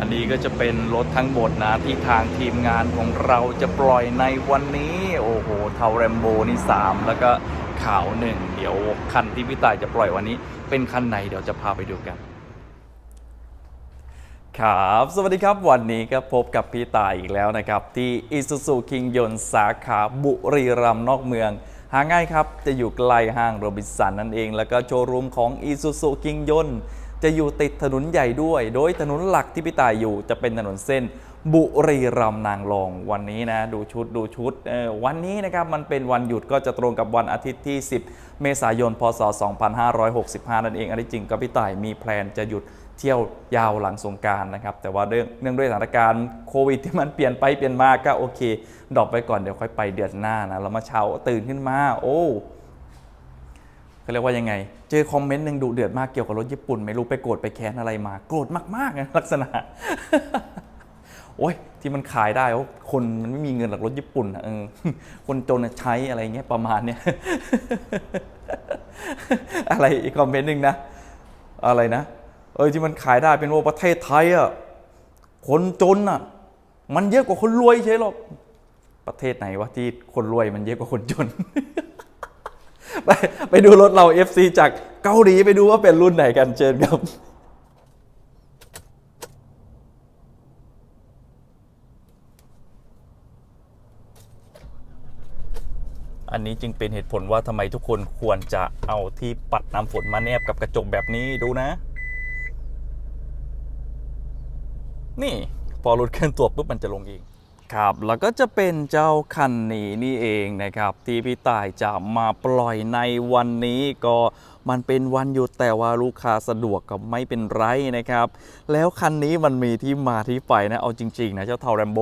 อันนี้ก็จะเป็นรถทั้งหมดนะที่ทางทีมงานของเราจะปล่อยในวันนี้ โอ้โหเทาแรมโบนี่ 3 แล้วก็ขาวหนึ่งเดี๋ยวคันที่พี่ต่ายจะปล่อยวันนี้ เป็นคันไหนเดี๋ยวจะพาไปดูกัน ครับ สวัสดีครับวันนี้ก็พบกับพี่ตายอีกแล้วนะครับ ที่ Isuzu King ยนต์สาขาบุรีรัมย์นอกเมืองหาง่ายครับ จะอยู่ใกล้ห้างโรบินสันนั่นเอง แล้วก็โชว์รูมของ Isuzu King ยนต์ จะอยู่ติดถนนใหญ่ด้วย โดยถนนหลักที่พี่ตายอยู่จะเป็นถนนเส้น บุรีรัมย์นางรองวันนี้นะ ดูชุดดูชุดวันนี้นะครับมันเป็นวันหยุดก็จะตรงกับวันอาทิตย์ที่ 10 เมษายน พศ 2565 นั่นเอง อันที่จริงก็พี่ต่ายมีแพลนจะหยุดเที่ยวยาวหลังสงการนะครับ แต่ว่าเรื่องเนื่องด้วยสถานการณ์โควิดที่มันเปลี่ยนไปเปลี่ยนมาก็โอเคดรอปไปก่อนเดี๋ยวค่อยไปเดือนหน้านะเรามาเช้าตื่นขึ้นมา โอ้ เขาเรียกว่ายังไง เจอคอมเมนต์หนึ่งดุเดือดมากเกี่ยวกับรถญี่ปุ่น ไม่รู้ไปโกรธไปแค้นอะไรมา โกรธมากๆนะลักษณะ โอ้ยที่มันขายได้เพราะคนมันไม่มีเงินหลักรถญี่ปุ่นเออคนจนใช้อะไรเงี้ยประมาณเนี้ยอะไรอีกคอมเมนต์หนึ่งนะ อะไรนะ เออที่มันขายได้เป็นว่าประเทศไทยอะคนจนอะ มันเยอะกว่าคนรวยใช่หรอกประเทศไหนวะที่คนรวยมันเยอะกว่าคนจน ไปไปดูรถเรา FC จากเกาหลีไปดูว่าเป็นรุ่นไหนกันเชิญครับอันนี้จึงเป็นเหตุผลว่าทำไมทุกคนควรจะเอาที่ปัดน้ำฝนมาแนบกับกระจกแบบนี้ดูนะ นี่ พอรถเคลื่อนตัวปุ๊บมันจะลงเอง ครับแล้วก็จะเป็นเจ้าคันนี้นี่เองนะครับ ที่พี่ต่ายจะมาปล่อยในวันนี้ก็มันเป็นวันหยุดแต่ว่าลูกค้าสะดวกก็ไม่เป็นไรนะครับ แล้วคันนี้มันมีที่มาที่ไปนะเอาจริงๆนะเจ้าเทาแรมโบ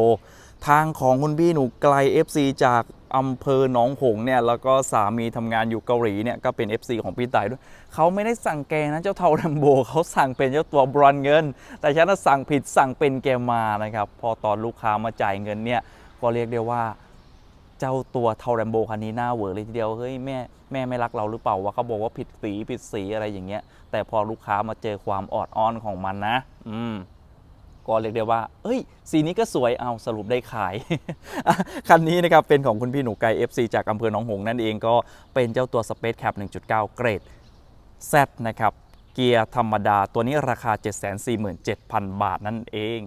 ทางของคุณพี่หนูไกล FC จากอำเภอหนองหงเนี่ยแล้วก็สามีทำงานอยู่เกาหลีเนี่ยก็เป็น FC ของพี่ต่ายด้วยเขาไม่ได้สั่งแกนะเจ้าเทาแรมโบเขาสั่งเป็นเจ้าตัวบรอนเงิน แต่ฉันน่ะสั่งผิดสั่งเป็นแกมานะครับพอตอนลูกค้ามาจ่ายเงินเนี่ยก็เรียกได้ว่าเจ้าตัวเทาแรมโบคันนี้หน้าเวอเลยทีเดียว เฮ้ยแม่แม่ไม่รักเราหรือเปล่าวะเขาบอกว่าผิดสีผิดสีอะไรอย่างเงี้ย แต่พอลูกค้ามาเจอความออดอ้อนของมันนะ อืม ก็เรียกได้ว่า เอ้ย สีนี้ก็สวยเอาสรุปได้ขาย คันนี้นะครับ เป็นของคุณพี่หนูไก่ FC จากอำเภอหนองหงส์นั่นเองก็เป็นเจ้าตัว Space Cap 1.9 เกรด Z นะครับ เกียร์ธรรมดาตัวนี้ราคา 747,000 บาทนั่นเอง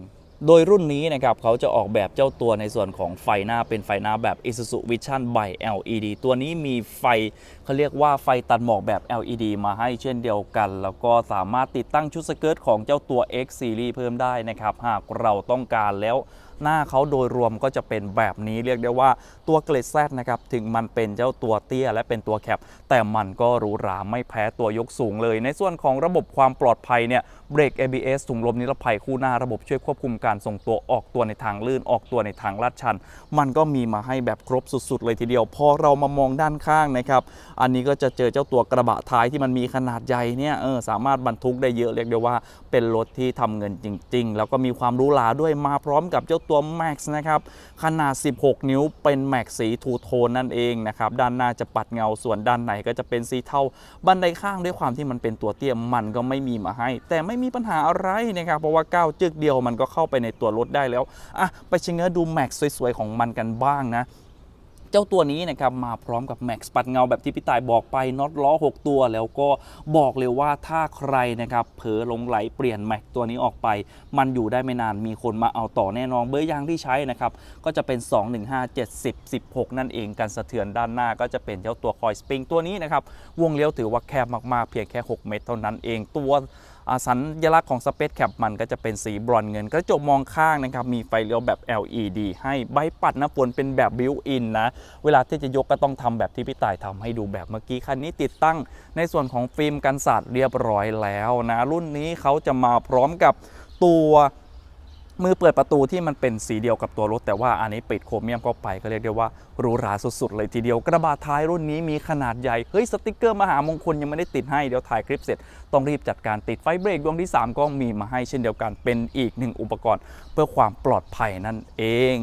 โดยรุ่นนี้นะครับเขาจะออกแบบเจ้าตัวในส่วนของไฟหน้าเป็นไฟหน้าแบบ Isuzu Vision by LED ตัวนี้มีไฟเขาเรียกว่าไฟตัดหมอกแบบ LED มาให้เช่นเดียวกัน แล้วก็สามารถติดตั้งชุดสเกิร์ตของเจ้าตัว X Series เพิ่มได้นะครับ หากเราต้องการแล้ว หน้าเขาโดยรวมก็จะเป็นแบบนี้เรียกได้ว่าตัวเกรดแซนะครับถึงมันเป็นเจ้าตัวเตี้ยและเป็นตัวแคปแต่มันก็หรูหราไม่แพ้ตัวยกสูงเลย ในส่วนของระบบความปลอดภัยเนี่ยเบรก ABS ถุงลมนิรภัยคู่หน้าระบบช่วยควบคุมการทรงตัวออกตัวในทางลื่นออกตัวในทางลาดชัน มันก็มีมาให้แบบครบสุด ๆ เลยทีเดียว พอเรามามองด้านข้างนะครับ อันนี้ก็จะเจอเจ้าตัวกระบะท้ายที่มันมีขนาดใหญ่เนี่ยเออสามารถบรรทุกได้เยอะเรียกได้ว่า เป็นรถที่ทำเงินจริง ๆ แล้วก็มีความหรูหราด้วยมาพร้อมกับเจ้าตัว Max นะครับขนาด 16 นิ้วเป็น Max สีทูโทนนั่นเองนะครับด้านหน้าจะปัดเงาส่วนด้านในก็จะเป็นสีเทาบันไดข้างด้วยความที่มันเป็นตัวเตี้ยมันก็ไม่มีมาให้ แต่ไม่มีปัญหาอะไรนะครับเพราะว่าก้าวจึกเดียวมันก็เข้าไปในตัวรถได้แล้วอะไปชิงเง้อดู Max สวยๆของมันกันบ้างนะ เจ้าตัวนี้นะครับมาพร้อมกับแม็กซ์ปัดเงาแบบที่พี่ตายบอกไปน็อตล้อ 6 ตัว แล้วก็บอกเลยว่าถ้าใครนะครับเผลอหลงไหลเปลี่ยนแม็กตัวนี้ออกไป มันอยู่ได้ไม่นานมีคนมาเอาต่อแน่นอนเบอร์ยางที่ใช้นะครับก็จะเป็น 215 70 16 นั่นเองการสะเทือนด้านหน้าก็จะเป็นเจ้าตัวคอยสปริงตัวนี้นะครับวงเลี้ยวถือว่าแคบมากๆเพียงแค่ 6 เมตรเท่านั้นเองตัว สัญลักษณ์ของ Space Cap มันก็จะเป็นสีบรอนซ์เงิน กระจกมองข้างนะครับ มีไฟเลี้ยวแบบ LED ให้ใบปัดน้ำฝนเป็นแบบบิวอินนะ เวลาที่จะยกก็ต้องทำแบบที่พี่ต่ายทำให้ดูแบบเมื่อกี้ คันนี้ติดตั้งในส่วนของฟิล์มกันสาดเรียบร้อยแล้วนะ รุ่นนี้เขาจะมาพร้อมกับตัว มือเปิดประตูที่มันเป็นสีเดียวกับตัวรถ แต่ว่าอันนี้ปิดโครเมียมเข้าไปก็เรียกได้ว่าหรูหราสุดๆ เลยทีเดียว กระบะท้ายรุ่นนี้มีขนาดใหญ่ เฮ้ยสติกเกอร์มหามงคลยังไม่ได้ติดให้เดี๋ยวถ่ายคลิปเสร็จ ต้องรีบจัดการติดไฟเบรกดวงที่ 3 ก็มีมาให้เช่นเดียวกันเป็นอีกหนึ่งอุปกรณ์ เพื่อความปลอดภัยนั่นเอง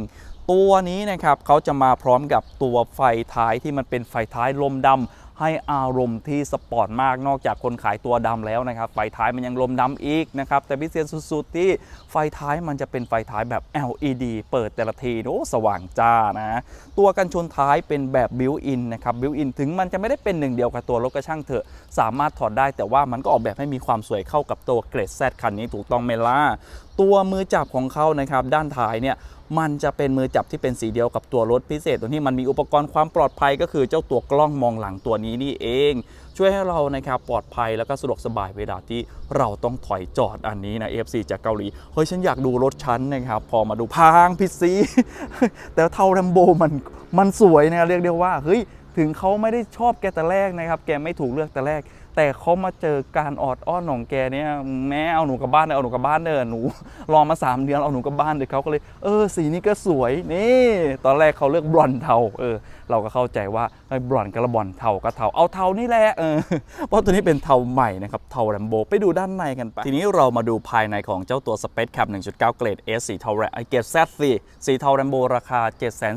ตัวนี้นะครับเขาจะมาพร้อมกับตัวไฟท้ายที่มันเป็นไฟท้ายลมดำ ให้อารมณ์ที่สปอร์ตมากนอกจากคนขายตัวดำแล้วนะครับ ไฟท้ายมันยังลมดำอีกนะครับ แต่พิเศษสุดๆ ที่ไฟท้ายมันจะเป็นไฟท้ายแบบ LED เปิดแต่ละทีโอ้สว่างจ้านะ ตัวกันชนท้ายเป็นแบบบิวอินนะครับบิวอินถึงมันจะไม่ได้เป็นหนึ่งเดียวกับตัวรถกระช่างเถอะ สามารถถอดได้แต่ว่ามันก็ออกแบบให้มีความสวยเข้ากับตัวเกรด Z คันนี้ถูกต้องไหมล่ะ ตัวมือจับของเขานะครับด้านท้ายเนี่ยมันจะเป็นมือจับที่เป็นสีเดียวกับตัวรถพิเศษตัวที่มันมีอุปกรณ์ความปลอดภัยก็คือเจ้าตัวกล้องมองหลังตัวนี้นี่เอง ช่วยให้เรานะครับปลอดภัยแล้วก็สะดวกสบายเวลาที่เราต้องถอยจอดอันนี้นะ FC จากเกาหลีเฮ้ยฉันอยากดูรถฉันนะครับพอมาดูพางพิซีแต่เท่าแรมโบมันมันสวยนะเรียกได้ว่าเฮ้ยถึงเขาไม่ได้ชอบแกแต่แรกนะครับ แกไม่ถูกเลือกแต่แรก แต่เขามาเจอการออดอ้อนของแกเนี่ยแม่เอาหนูกลับบ้านเถอเอาหนูกลับบ้านเถอหนูรอมา3เดือนเอาหนูกลับบ้านเดี๋ยวเขาก็เลยเออสีนี้ก็สวยนี่ ตอนแรกเขาเลือกบลอนเทาเออเราก็เข้าใจว่าไอ้บลอนกับละบอนเทาก็เทาเอาเทานี่แหละเออเพราะตัวนี้เป็นเทาใหม่นะครับเทาแรมโบไปดูด้านในกันไปทีนี้เรามาดูภายในของเจ้าตัว Space Cap 1.9 เกรด S สีเทาแรมไอเกรด Z สีสีเทาแรมโบราคา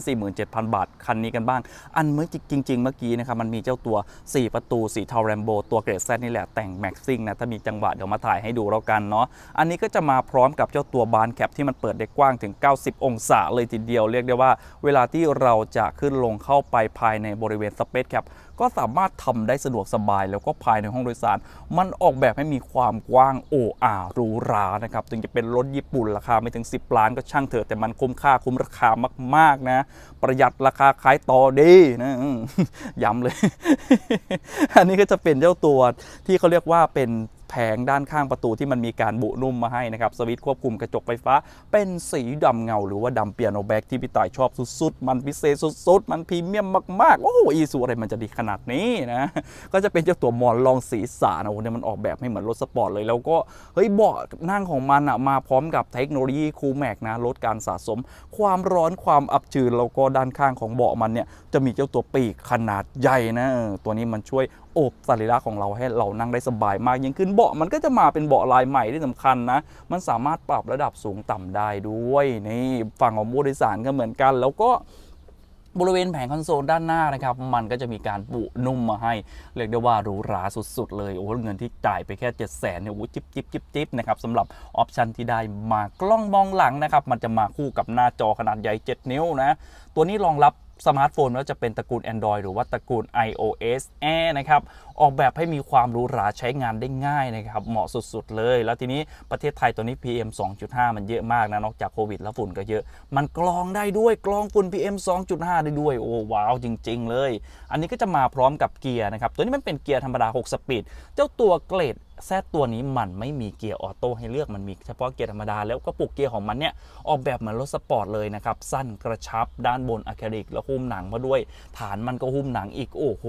747,000 บาทคันนี้กันบ้าง อันเมื่อจริงๆเมื่อกี้นะครับมันมีเจ้าตัว 4 ประตูสีเทาแรมโบตัวเกรด Z นี่แหละแต่งแม็กซิ่งนะถ้ามีจังหวะเดี๋ยวมาถ่ายให้ดูแล้วกันเนาะอันนี้ก็จะมาพร้อมกับเจ้าตัวบานแคปที่มันเปิดได้กว้างถึง 90 องศาเลยทีเดียวเรียกได้ว่า เวลาที่เราจะขึ้นลงเข้าไปภายในบริเวณสเปซแคป ก็สามารถทำได้สะดวกสบาย แล้วก็ภายในห้องโดยสาร มันออกแบบให้มีความกว้างโอ้อาหรูหรานะครับถึงจะเป็นรถญี่ปุ่นราคาไม่ถึง 10 ล้านก็ช่างเถอะแต่มันคุ้มค่าคุ้มราคามากๆนะ ประหยัดราคาขายต่อดีนะย้ำเลย อันนี้ก็จะเป็นเจ้าตัวที่เขาเรียกว่าเป็น แผงด้านข้างประตูที่มันมีการบุนุ่มมาให้นะครับสวิตช์ควบคุมกระจกไฟฟ้า เป็นสีดำเงา หรือว่าดำเปียโนแบ็กที่พี่ต่ายชอบสุดๆ มันพิเศษสุดๆ มันพรีเมียมมากๆ โอ้อีซูอะไรมันจะดีขนาดนี้นะ ก็จะเป็นเจ้าตัวมอนรองสีสานโอ้เนี่ยมันออกแบบให้เหมือนรถสปอร์ตเลย แล้วก็เฮ้ยเบาะนั่งของมันอะมาพร้อมกับเทคโนโลยีคูลแม็กนะลดการสะสม ความร้อนความอับชื้นแล้วก็ด้านข้างของเบาะมันเนี่ยจะมีเจ้าตัวปีกขนาดใหญ่นะตัวนี้มันช่วยโอบสรีระของเราให้เรานั่งได้สบายมากยิ่งขึ้นเบาะมันก็จะมาเป็นเบาะลายใหม่ที่สำคัญนะ มันสามารถปรับระดับสูงต่ำได้ด้วยนี่ฝั่งของผู้โดยสารก็เหมือนกัน แล้วก็บริเวณแผงคอนโซลด้านหน้านะครับ มันก็จะมีการปุนุ่มมาให้ เรียกได้ว่าหรูหราสุดๆ เลย โอ้โหเงินที่จ่ายไปแค่ 7 0 0 0 0เนี่ยโอ้โหจิบจิบจิบจิบนะครับสำหรับออปชันที่ได้มากล้องมองหลังนะครับ มันจะมาคู่กับหน้าจอขนาดใหญ่ 7 นิ้วนะ ตัวนี้รองรับสมาร์ทโฟนแล้วจะเป็นตระกูล Android หรือว่าตระกูล iOS Air นะครับ ออกแบบให้มีความหรูหราใช้งานได้ง่ายนะครับ เหมาะสุดๆเลย แล้วทีนี้ประเทศไทยตัวนี้ PM 2.5 มันเยอะมากนะ นอกจากโควิดแล้วฝุ่นก็เยอะ มันกรองได้ด้วยกรองฝุ่น PM 2.5 ได้ด้วย โอ้ว้าวจริง ๆ เลย อันนี้ก็จะมาพร้อมกับเกียร์นะครับ ตัวนี้มันเป็นเกียร์ธรรมดา 6 สปีด เจ้าตัวเกรดแซตัวนี้มันไม่มีเกียร์ออโต้ให้เลือกมันมีเฉพาะเกียร์ธรรมดา แล้วก็ปุกเกียร์ของมันเนี่ย ออกแบบเหมือนรถสปอร์ตเลยนะครับ สั้นกระชับด้านบนอะคริลิกแล้วหุ้มหนังมาด้วย ฐานมันก็หุ้มหนังอีกโอ้โห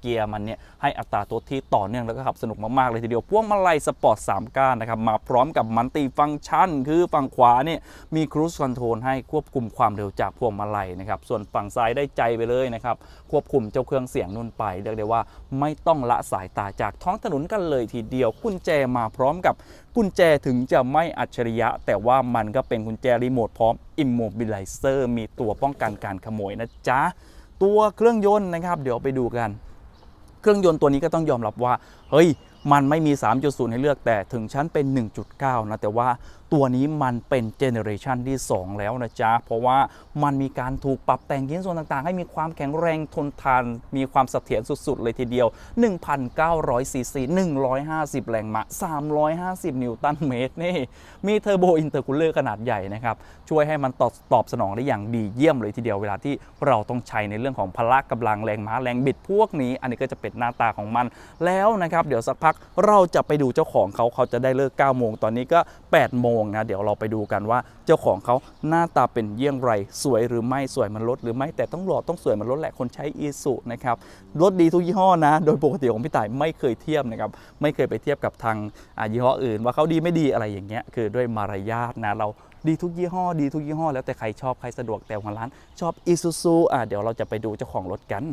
เกียร์มันเนี่ยให้อัตราตัวที่ต่อเนื่องแล้วก็ขับสนุกมากๆเลยทีเดียวพวงมาลัยสปอร์ต3ก้านนะครับมาพร้อมกับมันติฟังก์ชัน คือฝั่งขวาเนี่ยมีครู e คอนโทรลให้ควบคุมความเร็วจากพวงมาลัยนะครับส่วนฝั่งซ้ายได้ใจไปเลยนะครับควบคุมเจ้าเครื่องเสียงนุ่นไปเรียกได้ว่าไม่ต้องละสายตาจากท้องถนนกันเลยทีเดียวกุญแจมาพร้อมกับกุญแจถึงจะไม่อัจฉริยะ แต่ว่ามันก็เป็นกุญแจรีโมทพร้อม Immobilizer มีตัวป้องกันการขโมยนะจ๊ะตัวเครื่องยนต์นะครับ เดี๋ยวไปดูกัน เครื่องยนต์ตัวนี้ก็ต้องยอมรับว่า เฮ้ย มันไม่มี 3.0 ให้เลือกแต่ถึงชั้นเป็น 1.9 นะ แต่ว่าตัวนี้มันเป็นเจเนอเรชันที่ 2 แล้วนะจ๊ะ เพราะว่ามันมีการถูกปรับแต่งชิ้นส่วนต่างๆ ให้มีความแข็งแรงทนทาน มีความเสถียรสุดๆ เลยทีเดียว 1,900ซีซี150 แรงม้า350 นิวตันเมตรนี่ มีเทอร์โบอินเตอร์คูลเลอร์ขนาดใหญ่นะครับ ช่วยให้มันตอบตอบสนองได้อย่างดีเยี่ยมเลยทีเดียวเวลาที่เราต้องใช้ในเรื่องของพละกำลังแรงม้าแรงบิดพวกนี้ อันนี้ก็จะเป็นหน้าตาของมันแล้วนะครับเดี๋ยวสักพักเราจะไปดูเจ้าของเขาเขาจะได้เลิก9โมงตอนนี้ก็ 8 โมงนะเดี๋ยวเราไปดูกันว่าเจ้าของเขาหน้าตาเป็นเยี่ยงไร สวยหรือไม่สวยมันรถหรือไม่แต่ต้องหล่อต้องสวยมันรถแหละคนใช้อีสุนะครับรถดีทุกยี่ห้อนะ โดยปกติของพี่ต่ายไม่เคยเทียบนะครับไม่เคยไปเทียบกับทางยี่ห้ออื่น ว่าเขาดีไม่ดีอะไรอย่างเงี้ยคือด้วยมารยาทนะเราดีทุกยี่ห้อดีทุกยี่ห้อแล้วแต่ใครชอบใครสะดวกแต่ของร้านชอบอีซูซูอะเดี๋ยวเราจะไปดูเจ้าของรถกัน